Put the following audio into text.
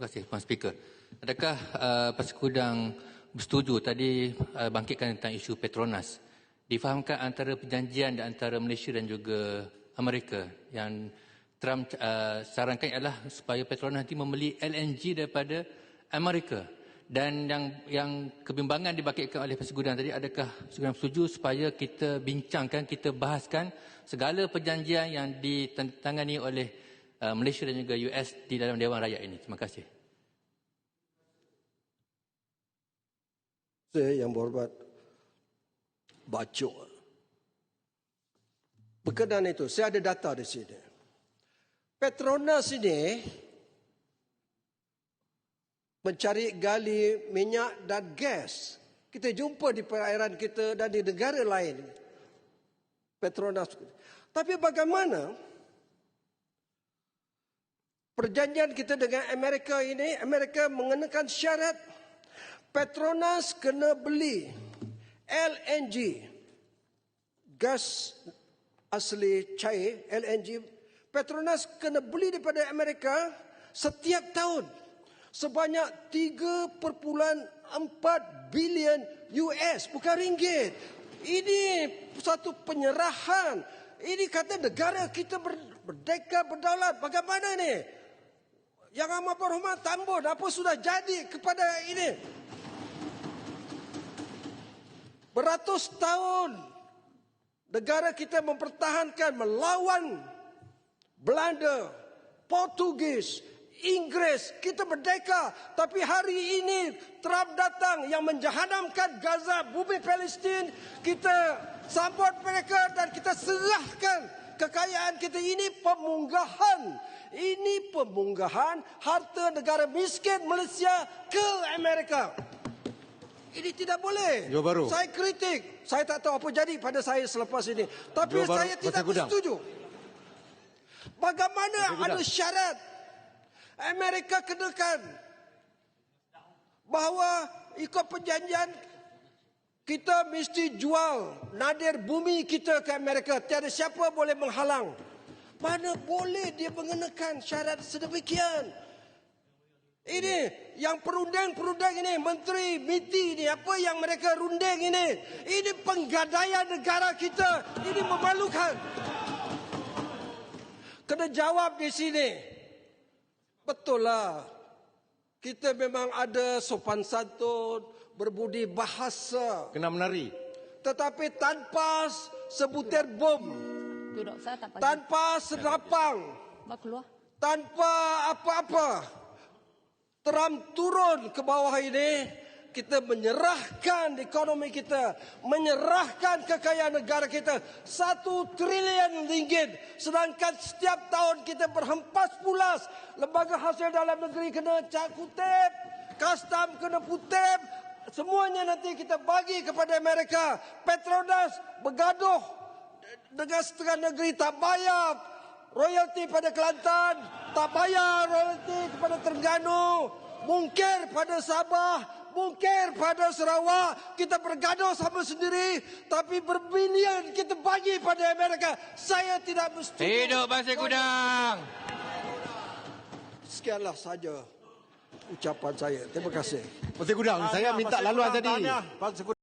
Terima kasih, Puan Speaker. Adakah uh, Persekutuan bersetuju tadi uh, bangkitkan tentang isu Petronas? Difahamkan antara perjanjian di antara Malaysia dan juga Amerika yang Trump uh, sarankan ialah supaya Petronas nanti membeli LNG daripada Amerika. Dan yang yang kebimbangan dibangkitkan oleh Persekutuan tadi adakah Persekutuan setuju supaya kita bincangkan, kita bahaskan segala perjanjian yang ditangani oleh uh, Malaysia dan juga US di dalam Dewan Rakyat ini. Terima kasih. Saya yang berhormat bacok. Berkenaan itu, saya ada data di sini. Petronas ini mencari gali minyak dan gas. Kita jumpa di perairan kita dan di negara lain. Petronas. Tapi bagaimana perjanjian kita dengan Amerika ini, Amerika mengenakan syarat Petronas kena beli LNG gas asli cair LNG Petronas kena beli daripada Amerika setiap tahun sebanyak 3.4 bilion US bukan ringgit. Ini satu penyerahan. Ini kata negara kita berdeka berdaulat. Bagaimana ni yang amat berhormat tambun apa sudah jadi kepada ini Beratus tahun negara kita mempertahankan melawan Belanda, Portugis, Inggeris, kita merdeka. Tapi hari ini Trump datang yang menjahadamkan Gaza, bumi Palestin. Kita sambut mereka dan kita serahkan kekayaan kita. Ini pemunggahan. Ini pemunggahan harta negara miskin Malaysia ke Amerika. Ini tidak boleh. Jawa Baru. Saya kritik. Saya tak tahu apa jadi pada saya selepas ini. Tapi Baru, saya tidak Pasir Gudang. bersetuju. Bagaimana ada syarat Amerika kenakan bahawa ikut perjanjian kita mesti jual nadir bumi kita ke Amerika. Tiada siapa boleh menghalang. Mana boleh dia mengenakan syarat sedemikian. Ini yang perundang-perundang ini, menteri, MITI ini, apa yang mereka runding ini. Ini penggadaian negara kita. Ini memalukan. Kena jawab di sini. Betul lah. Kita memang ada sopan santun, berbudi bahasa. Kena menari. Tetapi tanpa sebutir bom, Duduk saya tak pagi. tanpa serapang, tanpa apa-apa. Trump turun ke bawah ini, kita menyerahkan ekonomi kita, menyerahkan kekayaan negara kita satu trilion ringgit. Sedangkan setiap tahun kita berhempas pulas, lembaga hasil dalam negeri kena cak kutip, custom kena kutip, semuanya nanti kita bagi kepada Amerika. Petronas bergaduh dengan setengah negeri tak bayar royalti pada Kelantan, tak bayar royalti kepada Terengganu, mungkir pada Sabah, mungkir pada Sarawak, kita bergaduh sama sendiri, tapi berbilion kita bagi pada Amerika. Saya tidak bersetuju. Hidup Pasir Gudang! Sekianlah saja ucapan saya. Terima kasih. Pasir Gudang, saya minta laluan tadi. Pasir